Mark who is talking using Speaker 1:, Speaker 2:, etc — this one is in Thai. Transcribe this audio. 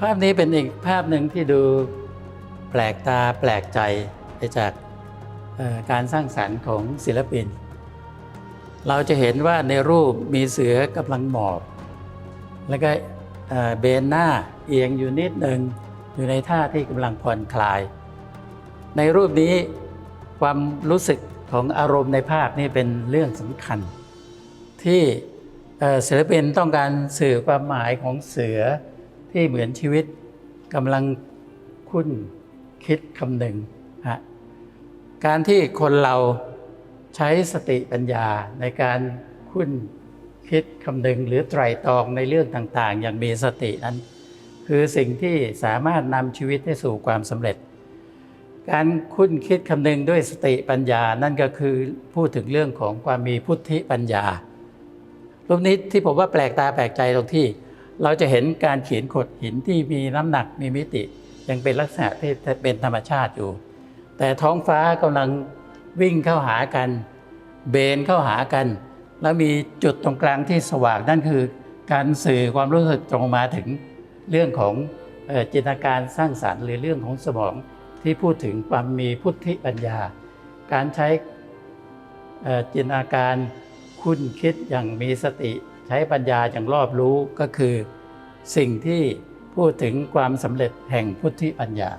Speaker 1: ภาพนี้เป็นอีกภาพหนึ่งที่ดูแปลกตาแปลกใจไปจากการสร้างสรรค์ของศิลปิน เราจะเห็นว่าในรูปมีเสือกำลังหมอบ แล้วก็เบนหน้าเอียงอยู่นิดหนึ่งอยู่ในท่าที่กำลังผ่อนคลาย ในรูปนี้ความรู้สึกของอารมณ์ในภาพนี่เป็นเรื่องสำคัญ ที่ศิลปินต้องการสื่อความหมายของเสือ ที่เหมือนชีวิตกำลังคุ้นคิดคำหนึ่งฮะการที่คนเราใช้สติปัญญาในการคุ้นคิดคำหนึ่งหรือไตรตรองในเรื่องต่างๆ อย่างมีสตินั้น คือสิ่งที่สามารถนำชีวิตให้สู่ความสำเร็จ การคุ้นคิดคำนึงด้วยสติปัญญานั่นก็คือพูดถึงเรื่องของความมีพุทธิปัญญารูปนี้ที่ผมว่าแปลกตาแปลกใจตรงที่ เราจะเห็นการเขียนขดหินที่มีน้ำหนักมีมิติ ยังเป็นลักษณะที่เป็นธรรมชาติอยู่ แต่ท้องฟ้ากำลังวิ่งเข้าหากัน เบนเข้าหากัน แล้วมีจุดตรงกลางที่สว่างนั่นคือ การสื่อความรู้สึกตรงมาถึงเรื่องของจินตนาการสร้างสรรค์ หรือเรื่องของสมองที่พูดถึงความมีพุทธิปัญญา การใช้จินตนาการคุ้นคิดอย่างมีสติ ใช้ปัญญาอย่างรอบรู้ก็คือ สิ่งที่พูดถึงความสำเร็จแห่งพุทธิปัญญา